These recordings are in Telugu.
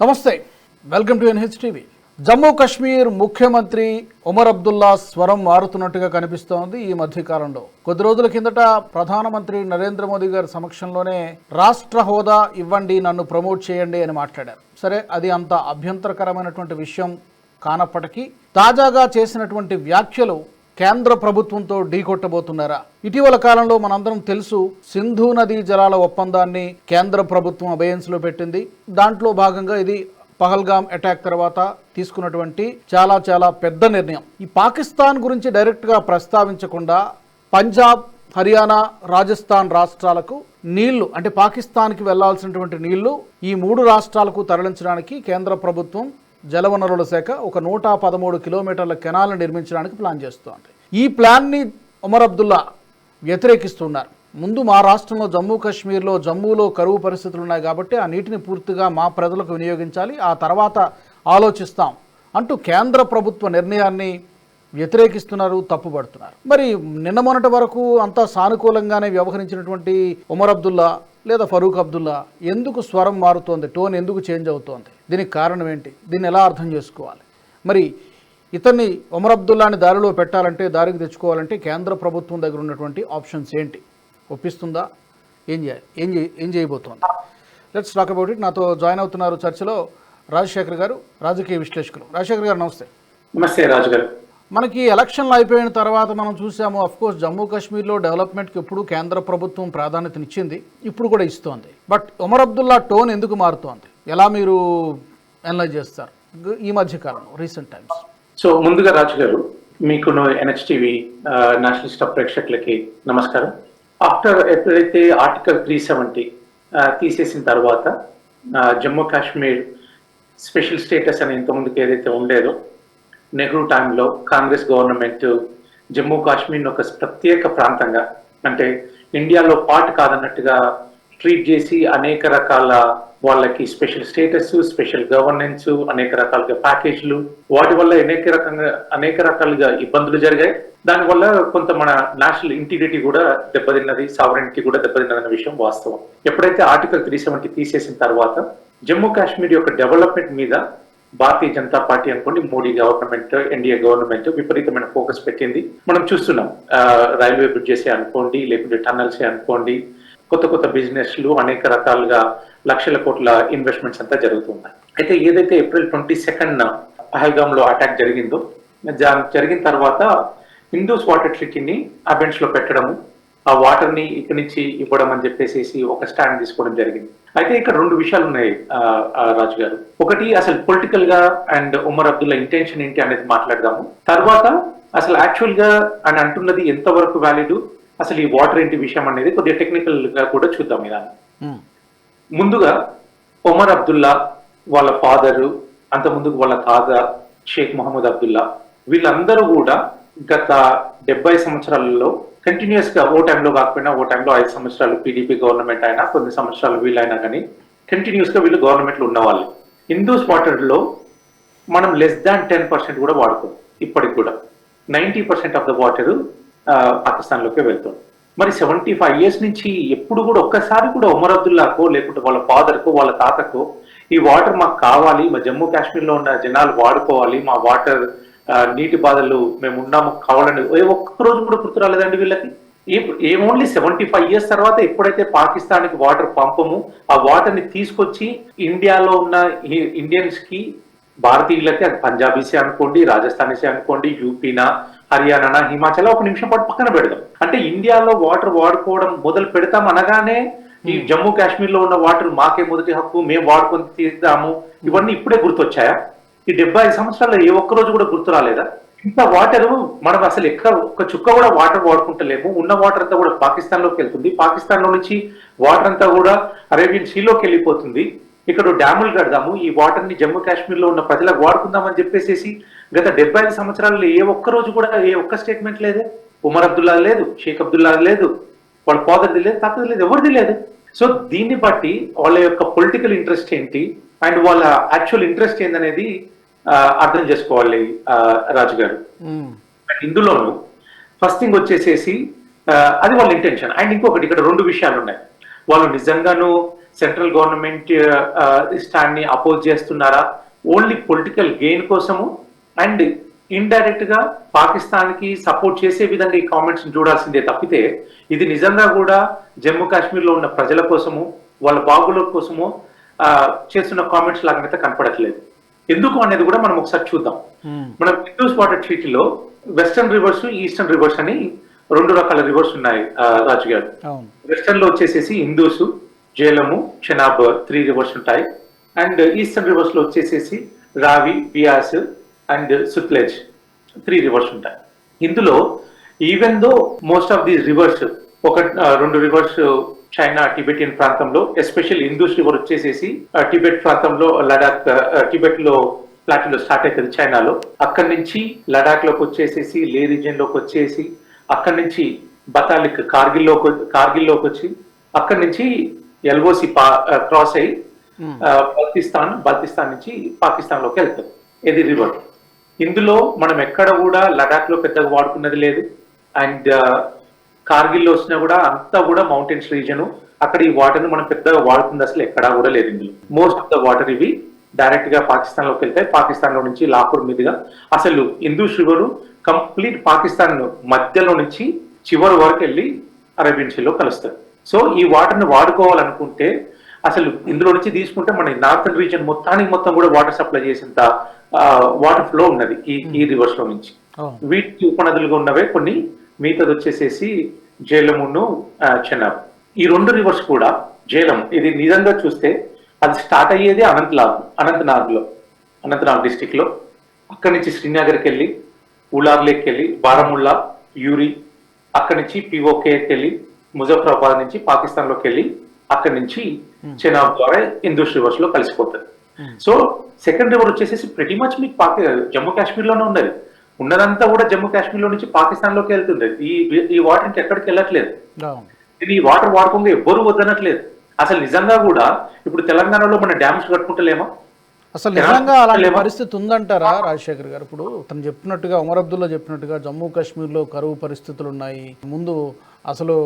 నమస్తే. Welcome to NH TV. Jammu Kashmir ముఖ్యమంత్రి ఉమర్ అబ్దుల్లా స్వరం మారుతున్నట్టుగా కనిపిస్తోంది ఈ మధ్యకాలంలో. కొద్ది రోజుల కిందట ప్రధానమంత్రి నరేంద్ర మోదీ గారి సమక్షంలోనే రాష్ట్ర హోదా ఇవ్వండి నన్ను ప్రమోట్ చేయండి అని మాట్లాడారు. సరే అది అంత అభ్యంతరకరమైనటువంటి విషయం కానప్పటికీ తాజాగా చేసినటువంటి వ్యాఖ్యలు కేంద్ర ప్రభుత్వంతో ఢీకొట్టబోతున్నారా ఇటీవల కాలంలో మనందరం తెలుసు సింధు నదీ జలాల ఒప్పందాన్ని కేంద్ర ప్రభుత్వం అభయన్స్లో పెట్టింది. దాంట్లో భాగంగా ఇది పహల్గామ్ అటాక్ తర్వాత తీసుకున్నటువంటి చాలా చాలా పెద్ద నిర్ణయం. ఈ పాకిస్తాన్ గురించి డైరెక్ట్గా ప్రస్తావించకుండా పంజాబ్ హర్యానా రాజస్థాన్ రాష్ట్రాలకు నీళ్ళు అంటే పాకిస్తాన్కి వెళ్ళాల్సినటువంటి నీళ్ళు ఈ మూడు రాష్ట్రాలకు తరలించడానికి కేంద్ర ప్రభుత్వం జలవనరుల శాఖ ఒక నూట పదమూడు కిలోమీటర్ల కెనాల్ని నిర్మించడానికి ప్లాన్ చేస్తోంది. ఈ ప్లాన్ని ఉమర్ అబ్దుల్లా వ్యతిరేకిస్తున్నారు. ముందు మా రాష్ట్రంలో జమ్మూ కాశ్మీర్లో జమ్మూలో కరువు పరిస్థితులు ఉన్నాయి కాబట్టి ఆ నీటిని పూర్తిగా మా ప్రజలకు వినియోగించాలి. ఆ తర్వాత ఆలోచిస్తాం అంటూ కేంద్ర ప్రభుత్వ నిర్ణయాన్ని వ్యతిరేకిస్తున్నారు తప్పుపడుతున్నారు మరి నిన్న మొన్నటి వరకు అంతా సానుకూలంగానే వ్యవహరించినటువంటి ఉమర్ అబ్దుల్లా లేదా ఫరూక్ అబ్దుల్లా ఎందుకు స్వరం మారుతోంది? టోన్ ఎందుకు చేంజ్ అవుతోంది? దీనికి కారణం ఏంటి? దీన్ని ఎలా అర్థం చేసుకోవాలి? మరి ఇతన్ని ఉమర్ అబ్దుల్లాని దారిలో పెట్టాలంటే దారికి తెచ్చుకోవాలంటే కేంద్ర ప్రభుత్వం దగ్గర ఉన్నటువంటి ఆప్షన్స్ ఏంటి? ఒప్పిస్తుందా? ఏం చేయాలి ఏం చే ఏం చేయబోతోంది? లెట్స్ టాక్ అబౌట్ ఇట్ నాతో జాయిన్ అవుతున్నారు చర్చలో రాజశేఖర్ గారు రాజకీయ విశ్లేషకులు. రాజశేఖర్ గారు నమస్తే. నమస్తే రాజు గారు మనకి ఎలక్షన్లు అయిపోయిన తర్వాత మనం చూసాము అఫ్కోర్స్ జమ్మూ కాశ్మీర్లో డెవలప్మెంట్కి ఎప్పుడు కేంద్ర ప్రభుత్వం ప్రాధాన్యతనిచ్చింది ఇప్పుడు కూడా ఇస్తోంది. బట్ ఉమర్ అబ్దుల్లా టోన్ ఎందుకు మారుతోంది? ఎలా మీరు అనలైజ్ చేస్తారు? ఈ మధ్య కాలంలో రీసెంట్ టైమ్స్ సో ముందుగా రాజు గారు మీకు ఎన్హెచ్టీవీ నేషనల్ స్టాప్ ప్రేక్షకులకి నమస్కారం. ఆఫ్టర్ ఎప్పుడైతే ఆర్టికల్ త్రీ సెవెంటీ తీసేసిన తర్వాత జమ్మూ కాశ్మీర్ స్పెషల్ స్టేటస్ అని ఇంతకుముందుకు ఏదైతే ఉండేదో నెహ్రూ టైంలో కాంగ్రెస్ గవర్నమెంట్ జమ్మూ కాశ్మీర్ ఒక ప్రత్యేక ప్రాంతంగా అంటే ఇండియాలో పార్ట్ కాదన్నట్టుగా ట్రీట్ చేసి అనేక రకాల వాళ్ళకి స్పెషల్ స్టేటస్ స్పెషల్ గవర్నెన్స్ అనేక రకాలుగా ప్యాకేజీలు వాటి వల్ల అనేక రకంగా అనేక రకాలుగా ఇబ్బందులు జరిగాయి. దానివల్ల కొంత మన నేషనల్ ఇంటిగ్రిటీ కూడా దెబ్బతిన్నది సావరెంటీ కూడా దెబ్బతిన్నదన్న విషయం వాస్తవం. ఎప్పుడైతే ఆర్టికల్ త్రీ సెవెంటీ తీసేసిన తర్వాత జమ్మూ కాశ్మీర్ యొక్క డెవలప్మెంట్ మీద భారతీయ జనతా పార్టీ అనుకోండి మోడీ గవర్నమెంట్ ఎన్డీఏ గవర్నమెంట్ విపరీతమైన ఫోకస్ పెట్టింది. మనం చూస్తున్నాం. రైల్వే బ్రిడ్జెసే అనుకోండి లేకుంటే టన్నల్సే అనుకోండి కొత్త కొత్త బిజినెస్లు అనేక రకాలుగా లక్షల కోట్ల ఇన్వెస్ట్మెంట్స్ అంతా జరుగుతున్నాయి. అయితే ఏదైతే ఏప్రిల్ ట్వంటీ సెకండ్ పహల్గామ్లో అటాక్ జరిగిందో జరిగిన తర్వాత హిందూస్ వాటర్ ట్రిటీని ఆ బెంచ్లో పెట్టడము ఆ వాటర్ని ఇక్కడి నుంచి ఇవ్వడం అని చెప్పేసి ఒక స్టాండ్ తీసుకోవడం జరిగింది. అయితే ఇక్కడ రెండు విషయాలు ఉన్నాయి రాజు గారు ఒకటి అసలు పొలిటికల్గా అండ్ ఉమర్ అబ్దుల్లా ఇంటెన్షన్ ఏంటి అనేది మాట్లాడదాము. తర్వాత అసలు యాక్చువల్గా అని అంటున్నది ఎంతవరకు వ్యాలిడ్ అసలు ఈ వాటర్ ఏంటి విషయం అనేది కొద్దిగా టెక్నికల్గా కూడా చూద్దాం ఇదాన్ని ముందుగా ఒమర్ అబ్దుల్లా వాళ్ళ ఫాదరు అంత ముందుకు వాళ్ళ తాత షేక్ మహమ్మద్ అబ్దుల్లా వీళ్ళందరూ కూడా గత డెబ్బై సంవత్సరాలలో కంటిన్యూస్గా ఓ టైంలో కాకపోయినా ఓ టైంలో ఐదు సంవత్సరాలు పీడీపీ గవర్నమెంట్ అయినా కొన్ని సంవత్సరాలు వీళ్ళైనా కానీ కంటిన్యూస్గా వీళ్ళు గవర్నమెంట్లు ఉన్నవాళ్ళు. హిందూస్ వాటర్లో మనం లెస్ దాన్ టెన్ పర్సెంట్ కూడా వాడుకోం ఇప్పటికి కూడా. Ninety percent of the water పాకిస్తాన్లోకే వెళ్తుంది మరి సెవెంటీ ఫైవ్ ఇయర్స్ నుంచి ఎప్పుడు కూడా ఒక్కసారి కూడా ఉమర్ అబ్దుల్లాకో లేకుంటే వాళ్ళ ఫాదర్కో వాళ్ళ తాతకో ఈ వాటర్ మాకు కావాలి మా జమ్మూ కాశ్మీర్లో ఉన్న జనాలు వాడుకోవాలి మా వాటర్ నీటి బాధలు మేము ఉన్నాము కావాలని. ఏ ఒక్క రోజు కూడా గుర్తు రాలేదండి వీళ్ళకి? ఏ ఓన్లీ సెవెంటీ ఫైవ్ ఇయర్స్ తర్వాత ఎప్పుడైతే పాకిస్తాన్కి వాటర్ పంపము ఆ వాటర్ని తీసుకొచ్చి ఇండియాలో ఉన్న ఇండియన్స్కి భారతీయులకి అది పంజాబీసే అనుకోండి రాజస్థానీసే అనుకోండి యూపీనా హర్యానా హిమాచల్ ఒక నిమిషం పాటు పక్కన పెడదాం. అంటే ఇండియాలో వాటర్ వాడుకోవడం మొదలు పెడతాం అనగానే ఈ జమ్మూ కాశ్మీర్లో ఉన్న వాటర్ మాకే మొదటి హక్కు మేము వాడుకొని తీద్దాము. ఇవన్నీ ఇప్పుడే గుర్తొచ్చాయా? ఈ డెబ్బై ఐదు సంవత్సరాల్లో ఏ ఒక్క రోజు కూడా గుర్తు రాలేదా? ఇంత వాటర్ మనం అసలు ఎక్కడ ఒక చుక్క కూడా వాటర్ వాడుకుంటలేము. ఉన్న వాటర్ అంతా కూడా పాకిస్తాన్లోకి వెళ్తుంది. పాకిస్తాన్లో నుంచి వాటర్ అంతా కూడా అరేబియన్ సీలోకి వెళ్ళిపోతుంది. ఇక్కడ డ్యాములు కడదాము. ఈ వాటర్ని జమ్మూ కాశ్మీర్లో ఉన్న ప్రజలకు వాడుకుందామని చెప్పేసి గత డెబ్బై ఐదు సంవత్సరాల్లో ఏ ఒక్క రోజు కూడా ఏ ఒక్క స్టేట్మెంట్ లేదే. ఉమర్ అబ్దుల్లా లేదు షేక్ అబ్దుల్లా లేదు వాళ్ళ ఫాదర్ది లేదు తాతది లేదు ఎవరిది లేదు. సో దీన్ని బట్టి వాళ్ళ యొక్క పొలిటికల్ ఇంట్రెస్ట్ ఏంటి? అండ్ వాళ్ళ యాక్చువల్ ఇంట్రెస్ట్ ఏందనేది అర్థం చేసుకోవాలి రాజు గారు ఇందులోను ఫస్ట్ థింగ్ వచ్చేసేసి అది వాళ్ళ ఇంటెన్షన్ అండ్ ఇంకొకటి ఇక్కడ రెండు విషయాలు ఉన్నాయి వాళ్ళు నిజంగాను సెంట్రల్ గవర్నమెంట్ స్టాండ్ని అపోజ్ చేస్తున్నారా? ఓన్లీ పొలిటికల్ గెయిన్ కోసము అండ్ ఇండైరెక్ట్గా పాకిస్తాన్కి సపోర్ట్ చేసే విధంగా ఈ కామెంట్స్ చూడాల్సిందే తప్పితే ఇది నిజంగా కూడా జమ్మూ కాశ్మీర్లో ఉన్న ప్రజల కోసము వాళ్ళ బాగుల కోసము చేస్తున్న కామెంట్స్ లాగానైతే కనపడట్లేదు. ఎందుకు అనేది కూడా మనం ఒకసారి చూద్దాం. మ్మ్. మన ఇండోస్ వాటర్ ట్రీటీలో వెస్టర్న్ రివర్స్ ఈస్టర్న్ రివర్స్ అని రెండు రకాల రివర్స్ ఉన్నాయి రాజు గారు. వెస్టర్న్లో వచ్చేసేసి Indus Jhelum Chenab three rivers ఉంటాయి. అండ్ ఈస్టర్న్ రివర్స్లో వచ్చేసేసి Ravi Beas and Sutlej three rivers ఉంటాయి. ఇందులో even though most of the rivers ఒక రెండు రివర్స్ చైనా టిబెటియన్ ప్రాంతంలో ఎస్పెషల్ ఇందూస్ రివర్ వచ్చేసేసి టిబెట్ ప్రాంతంలో లడాక్ టిబెట్లో ప్లాటిలో స్టార్ట్ అవుతుంది చైనాలో. అక్కడి నుంచి లడాక్లోకి వచ్చేసేసి లే రీజియన్లోకి వచ్చేసి అక్కడి నుంచి బతాలిక్ కార్గిల్లోకి కార్గిల్లోకి వచ్చి అక్కడి నుంచి ఎల్ఓసి క్రాస్ అయ్యి బల్తిస్తాన్ బల్తిస్తాన్ నుంచి పాకిస్తాన్లోకి వెళ్తుంది ఇది రివర్. ఇందులో మనం ఎక్కడ కూడా లడాక్లో పెద్దగా వాడుకున్నది లేదు. అండ్ కార్గిల్లో వచ్చినా కూడా అంతా కూడా మౌంటైన్స్ రీజన్ అక్కడ ఈ వాటర్ని మనం పెద్దగా వాడుతుంది అసలు ఎక్కడా కూడా లేదు ఇందులో. మోస్ట్ ఆఫ్ ద వాటర్ ఇవి డైరెక్ట్గా పాకిస్తాన్లోకి వెళ్తాయి. పాకిస్తాన్లో నుంచి లాహోర్ మీదుగా. అసలు ఇందూస్ రివర్ కంప్లీట్ పాకిస్తాన్ మధ్యలో నుంచి చివరి వరకు వెళ్ళి అరేబియన్ సీలో కలుస్తుంది సో ఈ వాటర్ని వాడుకోవాలనుకుంటే అసలు ఇందులో నుంచి తీసుకుంటే మన నార్థన్ రీజన్ మొత్తానికి మొత్తం కూడా వాటర్ సప్లై చేసేంత వాటర్ ఫ్లో ఉన్నది ఈ ఈ రివర్స్లో నుంచి. అవును వీటికి ఉపనదులుగా ఉన్నవే కొన్ని మిగతాది వచ్చేసేసి జేలమును ఆ, చెనాబ్ ఈ రెండు రివర్స్ కూడా జేలం ఇది నిజంగా చూస్తే అది స్టార్ట్ అయ్యేది అనంతనాగ్ అనంతనాగ్లో అనంతనాగ్ డిస్టిక్లో అక్కడి నుంచి శ్రీనగర్కి వెళ్ళి ఉలార్ లేక్ వెళ్ళి బారాముల్లా యూరి అక్కడి నుంచి పిఓకేకి వెళ్ళి ముజఫరాబాద్ నుంచి పాకిస్తాన్లోకి వెళ్ళి అక్కడి నుంచి చెనాబ్ ద్వారా ఇందూస్ రివర్స్లో కలిసిపోతుంది సో సెకండ్ రివర్ వచ్చేసేసి ప్రతి మచ్ మీకు పాకి జమ్మూ కాశ్మీర్లోనే ఉన్నది. ఉన్నదంతా కూడా జమ్మూ కాశ్మీర్లో నుంచి పాకిస్తాన్లోకి వెళ్తుంది. ఈ ఈ వాటర్ ఇంక ఎక్కడికి వెళ్ళట్లేదు. ఇది ఈ వాటర్ వాడకుండా ఎవ్వరు వద్దనట్లేదు. అసలు నిజంగా కూడా ఇప్పుడు తెలంగాణలో మన డ్యామ్స్ కట్టుకుంటలేమా? అసలు? నిజంగా అలాంటి? పరిస్థితి ఉందంటారా రాజశేఖర్ గారు? ఇప్పుడు తను చెప్పినట్టుగా ఉమర్ అబ్దుల్లా చెప్పినట్టుగా జమ్మూ కాశ్మీర్లో కరువు పరిస్థితులు ఉన్నాయి. ముందు అసలు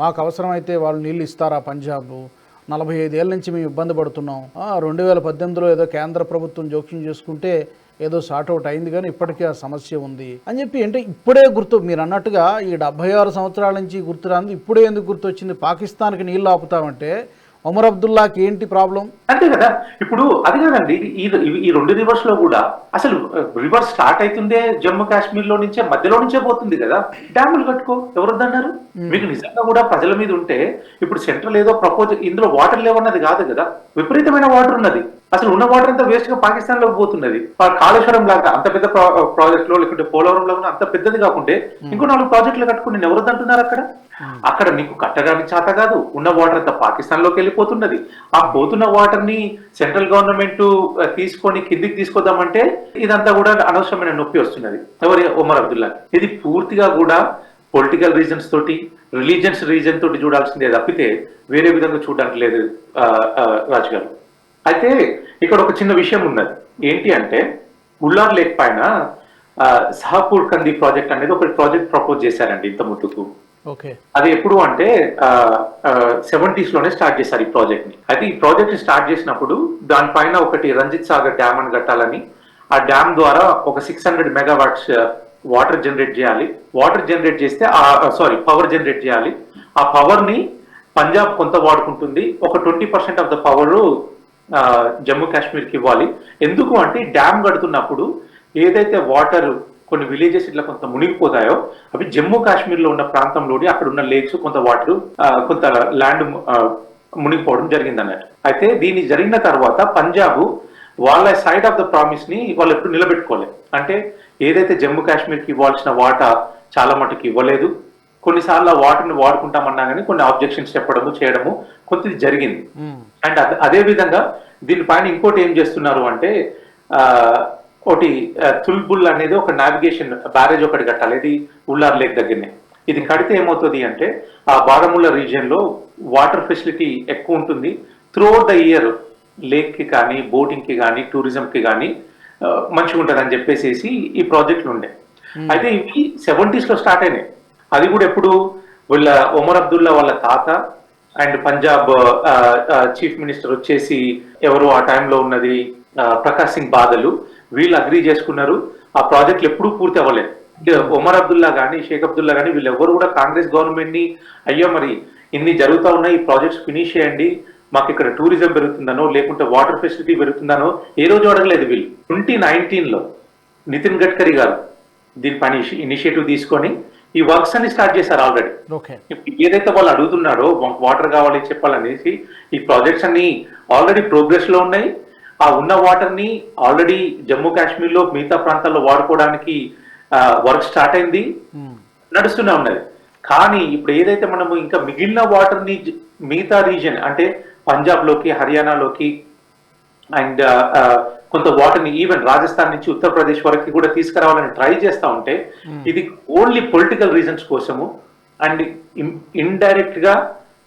మాకు అవసరమైతే వాళ్ళు నీళ్ళు ఇస్తారా పంజాబ్? నలభై ఐదేళ్ళ నుంచి మేము ఇబ్బంది పడుతున్నాం. రెండు వేల పద్దెనిమిదిలో ఏదో కేంద్ర ప్రభుత్వం జోక్యం చేసుకుంటే ఏదో అవుట్ అయింది కానీ ఇప్పటికీ ఆ సమస్య ఉంది అని చెప్పి అంటే ఇప్పుడే గుర్తు మీరు అన్నట్టుగా ఈ డెబ్బై ఆరు సంవత్సరాల నుంచి గుర్తు రాంది ఇప్పుడే ఎందుకు గుర్తొచ్చింది? పాకిస్తాన్కి నీళ్ళు ఆపుతామంటే ఉమర్ అబ్దుల్లాకి ఏంటి ప్రాబ్లం? అంతే కదా. ఇప్పుడు అది కాదండి ఈ రెండు రివర్స్లో కూడా అసలు రివర్ స్టార్ట్ అవుతుందే జమ్మూ కాశ్మీర్లో నుంచే మధ్యలో నుంచే పోతుంది కదా. డ్యాములు కట్టుకో ఎవరు వద్దన్నారు మీకు నిజంగా కూడా ప్రజల మీద ఉంటే ఇప్పుడు సెంట్రల్ ఏదో ప్రపోజ్ ఇందులో వాటర్ లేవన్నది కాదు కదా. విపరీతమైన వాటర్ ఉన్నది. అసలు ఉన్న వాటర్ అంతా వేస్ట్గా పాకిస్తాన్లోకి పోతున్నది కాళేశ్వరం లాగా అంత పెద్ద ప్రాజెక్ట్లో లేకుంటే పోలవరం లాగా అంత పెద్దది కాకుంటే ఇంకో నాలుగు ప్రాజెక్టులు కట్టుకుని నేను ఎవరు అంటున్నారు అక్కడ? అక్కడ నీకు కట్టడానికి చేత కాదు ఉన్న వాటర్ అంతా పాకిస్తాన్లోకి వెళ్ళిపోతున్నది. ఆ పోతున్న వాటర్ని సెంట్రల్ గవర్నమెంట్ తీసుకొని కిందికి తీసుకొద్దామంటే ఇదంతా కూడా అనవసరమైన నొప్పి వస్తున్నది. ఎవరి? ఒమర్ అబ్దుల్లా. ఇది పూర్తిగా కూడా పొలిటికల్ రీజన్స్ తోటి రిలీజియన్స్ రీజన్ తోటి చూడాల్సిందే తప్పితే వేరే విధంగా చూడడానికి లేదు రాజు గారు అయితే ఇక్కడ ఒక చిన్న విషయం ఉన్నది. ఏంటి అంటే ఉల్లార్ లేక్ పైన సహాపూర్ కంది ప్రాజెక్ట్ అనేది ఒక ప్రాజెక్ట్ ప్రపోజ్ చేశారండి ఇంత ముందుకు. ఓకే. అది ఎప్పుడు అంటే సెవెంటీస్లోనే స్టార్ట్ చేశారు ఈ ప్రాజెక్ట్ని అయితే ఈ ప్రాజెక్ట్ స్టార్ట్ చేసినప్పుడు దానిపైన ఒకటి రంజిత్ సాగర్ డ్యామ్ అని కట్టాలని ఆ డ్యామ్ ద్వారా ఒక six hundred megawatts water generate చేయాలి. వాటర్ జనరేట్ చేస్తే సారీ పవర్ జనరేట్ చేయాలి. ఆ పవర్ని పంజాబ్ కొంత వాడుకుంటుంది. ఒక twenty percent of the power Jammu కాశ్మీర్కి ఇవ్వాలి. ఎందుకు అంటే డ్యామ్ కడుతున్నప్పుడు ఏదైతే వాటర్ కొన్ని విలేజెస్ ఇట్లా కొంత మునిగిపోతాయో అవి జమ్మూ కాశ్మీర్లో ఉన్న ప్రాంతంలోని అక్కడ ఉన్న లేక్స్ కొంత వాటర్ కొంత ల్యాండ్ మునిగిపోవడం జరిగింది అన్నట్టు అయితే దీని జరిగిన తర్వాత పంజాబ్ వాళ్ళ సైడ్ ఆఫ్ ద ప్రామిస్ని వాళ్ళు ఎప్పుడు నిలబెట్టుకోలేదు అంటే ఏదైతే జమ్మూ కాశ్మీర్కి ఇవ్వాల్సిన వాటా చాలా మటుకు ఇవ్వలేదు కొన్నిసార్లు ఆ వాటర్ని వాడుకుంటామన్నా కానీ కొన్ని ఆబ్జెక్షన్స్ చెప్పడము చేయడము కొంత ఇది జరిగింది. అండ్ అద- విధంగా దీనిపైన ఇంకోటి ఏం చేస్తున్నారు అంటే ఒకటి తుల్బుల్ అనేది ఒక నావిగేషన్ బ్యారేజ్ ఒకటి కట్టాలి. ఇది ఉల్లార్ లేక్ దగ్గరనే. ఇది కడితే ఏమవుతుంది అంటే ఆ బారముల్లా రీజియన్లో వాటర్ ఫెసిలిటీ ఎక్కువ ఉంటుంది. త్రూ ద ఇయర్ లేక్కి కానీ బోటింగ్కి కానీ టూరిజం కి కానీ మంచిగా ఉంటుంది అని చెప్పేసి ఈ ప్రాజెక్టులు ఉండే. అయితే ఇవి సెవెంటీస్లో స్టార్ట్ అయినాయి. అది కూడా ఎప్పుడు వీళ్ళ ఒమర్ అబ్దుల్లా వాళ్ళ తాత అండ్ పంజాబ్ చీఫ్ మినిస్టర్ వచ్చేసి ఎవరు ఆ టైంలో ఉన్నది? ప్రకాశ్ ప్రకాష్ సింగ్ బాదలు. వీళ్ళు అగ్రీ చేసుకున్నారు. ఆ ప్రాజెక్టులు ఎప్పుడూ పూర్తి అవ్వలేదు. ఉమర్ ఒమర్ అబ్దుల్లా కానీ షేక్ అబ్దుల్లా కానీ వీళ్ళు ఎవరు కూడా కాంగ్రెస్ గవర్నమెంట్ని అయ్యో మరి ఇన్ని జరుగుతా ఉన్నాయి ఈ ప్రాజెక్ట్స్ ఫినిష్ చేయండి. మాకు ఇక్కడ టూరిజం పెరుగుతుందనో లేకుంటే వాటర్ ఫెసిలిటీ పెరుగుతుందనో ఏ రోజు అడగలేదు వీళ్ళు. ట్వంటీ నైన్టీన్లో నితిన్ గడ్కరీ గారు దీనిపైన ఇనిషియేటివ్ తీసుకొని ఈ వర్క్స్ అన్ని స్టార్ట్ చేశారు ఆల్రెడీ. ఏదైతే వాళ్ళు అడుగుతున్నారో మాకు వాటర్ కావాలి చెప్పాలనేసి ఈ ప్రాజెక్ట్స్ అన్ని ఆల్రెడీ ప్రోగ్రెస్లో ఉన్నాయి. ఆ ఉన్న వాటర్ని ఆల్రెడీ జమ్మూ కాశ్మీర్లో మిగతా ప్రాంతాల్లో వాడుకోవడానికి వర్క్ స్టార్ట్ అయింది. నడుస్తూనే ఉన్నది. కానీ ఇప్పుడు ఏదైతే మనము ఇంకా మిగిలిన వాటర్ని మిగతా రీజన్ అంటే పంజాబ్లోకి హర్యానాలోకి అండ్ కొంత వాటర్ని ఈవెన్ రాజస్థాన్ నుంచి ఉత్తరప్రదేశ్ వరకు కూడా తీసుకురావాలని ట్రై చేస్తా ఉంటే ఇది ఓన్లీ పొలిటికల్ రీజన్స్ కోసము అండ్ ఇండైరెక్ట్గా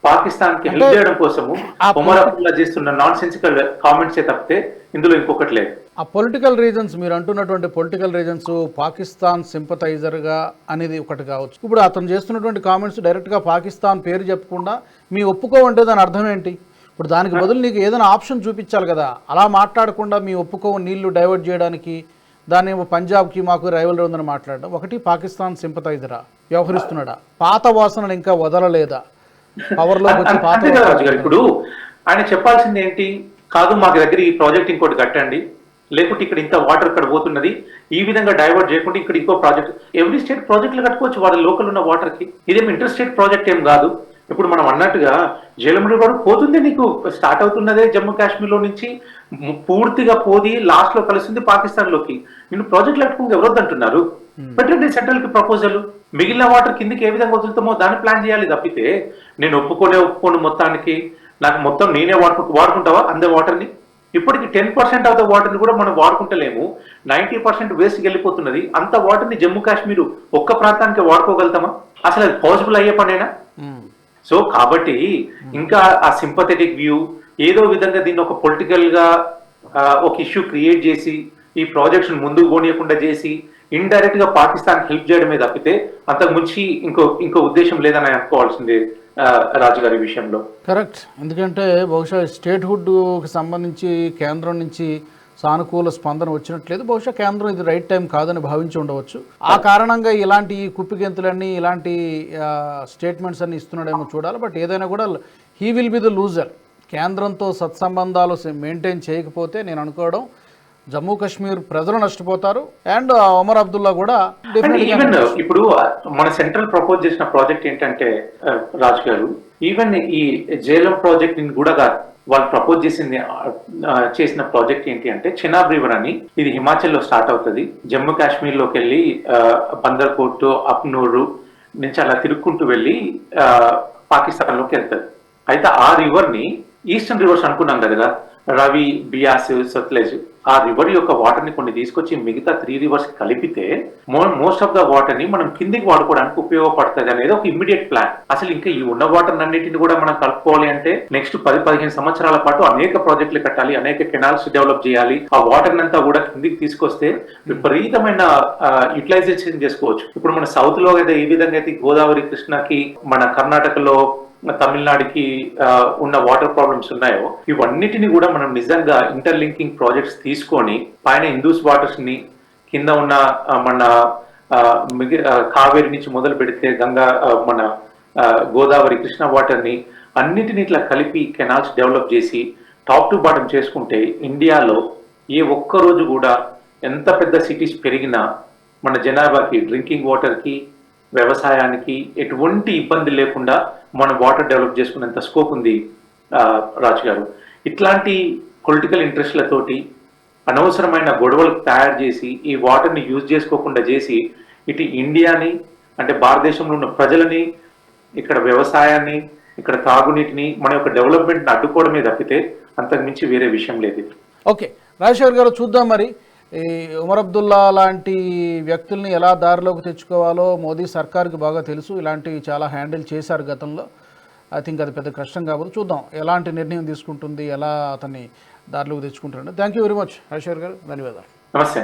పాకిస్తాన్కి హెల్ప్ చేయడం కోసము అబ్దుల్లా చేస్తున్న నాన్ సెన్సికల్ కామెంట్స్ తప్పితే ఇందులో ఇంకొకటి లేదు. ఆ పొలిటికల్ రీజన్స్ మీరు అంటున్నటువంటి పొలిటికల్ రీజన్స్ పాకిస్తాన్ సింపథైజర్గా అనేది ఒకటి కావచ్చు. ఇప్పుడు అతను చేస్తున్నటువంటి కామెంట్స్ డైరెక్ట్గా పాకిస్తాన్ పేరు చెప్పకుండా మీ ఒప్పుకోవంటే దాని అర్థం ఏంటి? ఇప్పుడు దానికి బదులు నీకు ఏదైనా ఆప్షన్ చూపించాలి కదా. అలా మాట్లాడకుండా మీ ఒప్పుకో నీళ్ళు డైవర్ట్ చేయడానికి దాన్ని ఏమో పంజాబ్కి మాకు రైవల్ ఉందని మాట్లాడడం. ఒకటి పాకిస్తాన్ సింపథైజరా. వ్యవహరిస్తున్నాడా? పాత వాసనలు ఇంకా వదలలేదా? పవర్లోకి వచ్చి అంతే పాత ఇప్పుడు ఆయన చెప్పాల్సింది ఏంటి? కాదు మాకు దగ్గర ఈ ప్రాజెక్ట్ ఇంకోటి కట్టండి. లేకుంటే ఇక్కడ ఇంత వాటర్ ఇక్కడ పోతున్నది. ఈ విధంగా డైవర్ట్ చేయకుండా ఇక్కడ ఇంకో ప్రాజెక్ట్ ఎవ్రీ స్టేట్ ప్రాజెక్టులు కట్టుకోవచ్చు వాళ్ళ లోకల్ ఉన్న వాటర్కి. ఇదేం ఇంటర్ స్టేట్ ప్రాజెక్ట్ ఏం కాదు. ఇప్పుడు మనం అన్నట్టుగా జలముడి వాడు పోతుంది నీకు. స్టార్ట్ అవుతున్నదే జమ్మూ కాశ్మీర్లో నుంచి పూర్తిగా పోది లాస్ట్లో కలుస్తుంది పాకిస్తాన్లోకి నేను ప్రాజెక్టులు కట్టుకుంటే ఎవరొద్దు అంటున్నారు పెట్టండి సెంట్రల్కి ప్రపోజల్ మిగిలిన వాటర్ కిందకి ఏ విధంగా వదులుతామో దాన్ని ప్లాన్ చేయాలి తప్పితే నేను ఒప్పుకోనే ఒప్పుకోను మొత్తానికి. నాకు మొత్తం నేనే వాడుకు వాడుకుంటావా అందే వాటర్ని? ఇప్పటికి టెన్ పర్సెంట్ ఆఫ్ ద వాటర్ని కూడా మనం వాడుకుంటలేము. Ninety percent వేస్ట్కి వెళ్ళిపోతున్నది. అంత వాటర్ని జమ్మూ కాశ్మీర్ ఒక్క ప్రాంతానికి వాడుకోగలుగుతామా? అసలు అది పాసిబుల్ అయ్యే పనేనా? ఉమ్. సో కాబట్టి ఇంకా ఆ సింపథెటిక్ వ్యూ ఏదో విధంగా దీన్ని ఒక పొలిటికల్గా ఒక ఇష్యూ క్రియేట్ చేసి ఈ ప్రాజెక్ట్స్ ముందుకు పోనీయకుండా చేసి ఇండైరెక్ట్గా పాకిస్తాన్ హెల్ప్ చేయడమే తప్పితే అంతకు మించి ఇంకో ఇంకో ఉద్దేశం లేదని అనుకోవాల్సిందే రాజుగారి విషయంలో. కరెక్ట్. ఎందుకంటే బహుశా స్టేట్ హుడ్కి సంబంధించి కేంద్రం నుంచి సానుకూల స్పందన వచ్చినట్లేదు. బహుశా కేంద్రం ఇది రైట్ టైం కాదని భావించి ఉండవచ్చు. ఆ కారణంగా ఇలాంటి ఈ కుప్పిగెంతులన్నీ ఇలాంటి స్టేట్మెంట్స్ అన్ని ఇస్తున్నాడేమో చూడాలి. బట్ ఏదైనా కూడా he will be the loser. కేంద్రంతో సత్సంబంధాలు మెయింటైన్ చేయకపోతే నేను అనుకోవడం జమ్మూ కాశ్మీర్ ప్రజలు నష్టపోతారు. అండ్ ఒమర్ అబ్దుల్లా కూడా ఈవెన్ ఇప్పుడు మన సెంట్రల్ ప్రపోజ్ చేసిన ప్రాజెక్ట్ ఏంటంటే రాజు గారు ఈవెన్ ఈ జేలం ప్రాజెక్ట్ కూడా కాదు. వాళ్ళు ప్రపోజ్ చేసింది చేసిన ప్రాజెక్ట్ ఏంటి అంటే చినాబ్ రివర్ అని. ఇది హిమాచల్లో స్టార్ట్ అవుతుంది. జమ్మూ కాశ్మీర్లోకి వెళ్ళి బందర్కోట్ అప్నూరు నుంచి అలా తిరుక్కుంటూ వెళ్ళి పాకిస్తాన్లోకి వెళ్తుంది. అయితే ఆ రివర్ని ఈస్టర్న్ రివర్స్ అనుకున్నాం కదా రవి బియాస్ సత్లెజ్ ఆ రివర్ యొక్క వాటర్ని కొన్ని తీసుకొచ్చి మిగతా త్రీ రివర్స్ కలిపితే మోస్ట్ ఆఫ్ ద వాటర్ని మనం కిందికి వాడుకోవడానికి ఉపయోగపడుతుంది అనేది ఒక ఇమ్మీడియట్ ప్లాన్ అసలు ఇంకా ఈ ఉన్న వాటర్ అన్నిటిని కూడా మనం కలుపుకోవాలి అంటే నెక్స్ట్ పది పదిహేను సంవత్సరాల పాటు అనేక ప్రాజెక్టులు కట్టాలి అనేక కెనాల్స్ డెవలప్ చేయాలి. ఆ వాటర్ అంతా కూడా కిందికి తీసుకొస్తే విపరీతమైన యూటిలైజేషన్ చేసుకోవచ్చు. ఇప్పుడు మన సౌత్లో అయితే ఏ విధంగా అయితే గోదావరి కృష్ణకి మన కర్ణాటకలో తమిళనాడుకి ఉన్న వాటర్ ప్రాబ్లమ్స్ ఉన్నాయో ఇవన్నిటిని కూడా మనం నిజంగా ఇంటర్లింకింగ్ ప్రాజెక్ట్స్ తీసుకొని పైన ఇందూస్ వాటర్స్ని కింద ఉన్న మన మిగి- కావేరి నుంచి మొదలు పెడితే గంగా మన గోదావరి కృష్ణ వాటర్ని అన్నిటిని ఇట్లా కలిపి కెనాల్స్ డెవలప్ చేసి టాప్ టు బాటం చేసుకుంటే ఇండియాలో ఏ ఒక్క రోజు కూడా ఎంత పెద్ద సిటీస్ పెరిగినా మన జనాభాకి డ్రింకింగ్ వాటర్కి వ్యవసాయానికి ఎటువంటి ఇబ్బంది లేకుండా మనం వాటర్ డెవలప్ చేసుకునేంత స్కోప్ ఉంది రాజు గారు. ఇట్లాంటి పొలిటికల్ ఇంట్రెస్ట్లతోటి అనవసరమైన గొడవలు తయారు చేసి ఈ వాటర్ని యూజ్ చేసుకోకుండా చేసి ఇటు ఇండియాని అంటే భారతదేశంలో ఉన్న ప్రజలని ఇక్కడ వ్యవసాయాన్ని ఇక్కడ తాగునీటిని మన యొక్క డెవలప్మెంట్ని అడ్డుకోవడమే తప్పితే అంతకుమించి వేరే విషయం లేదు. ఓకే. రాజశేఖర్ గారు చూద్దాం మరి. ఈ ఉమర్ అబ్దుల్లా లాంటి వ్యక్తుల్ని ఎలా దారిలోకి తెచ్చుకోవాలో మోదీ సర్కార్కి బాగా తెలుసు. ఇలాంటివి చాలా హ్యాండిల్ చేశారు గతంలో. ఐ థింక్ అది పెద్ద కష్టం కాబట్టి చూద్దాం ఎలాంటి నిర్ణయం తీసుకుంటుంది ఎలా అతన్ని దారిలోకి తెచ్చుకుంటారండి thank you very much Rajasekhar garu. ధన్యవాదాలు. నమస్తే.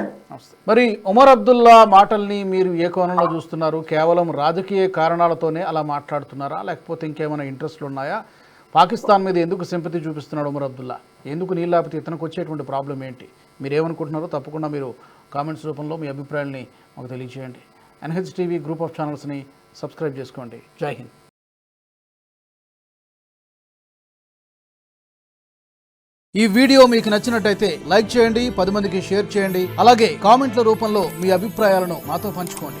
మరి ఉమర్ అబ్దుల్లా మాటల్ని మీరు ఏ కోణంలో చూస్తున్నారు? కేవలం రాజకీయ కారణాలతోనే అలా మాట్లాడుతున్నారా? లేకపోతే ఇంకేమైనా ఇంట్రెస్ట్లు ఉన్నాయా పాకిస్తాన్ మీద ఎందుకు సింపతి చూపిస్తున్నాడు ఉమర్ అబ్దుల్లా? ఎందుకు నీళ్ళు లేకపోతే ఇతనికి వచ్చేటువంటి ప్రాబ్లం ఏంటి? మీరు ఏమనుకుంటున్నారో తప్పకుండా మీరు కామెంట్స్ రూపంలో మీ అభిప్రాయాల్ని మాకు తెలియజేయండి ఎన్హెచ్ టీవీ గ్రూప్ ఆఫ్ ఛానల్స్ని సబ్స్క్రైబ్ చేసుకోండి. జై హింద్. ఈ వీడియో మీకు నచ్చినట్టయితే లైక్ చేయండి పది మందికి షేర్ చేయండి అలాగే కామెంట్ల రూపంలో మీ అభిప్రాయాలను మాతో పంచుకోండి.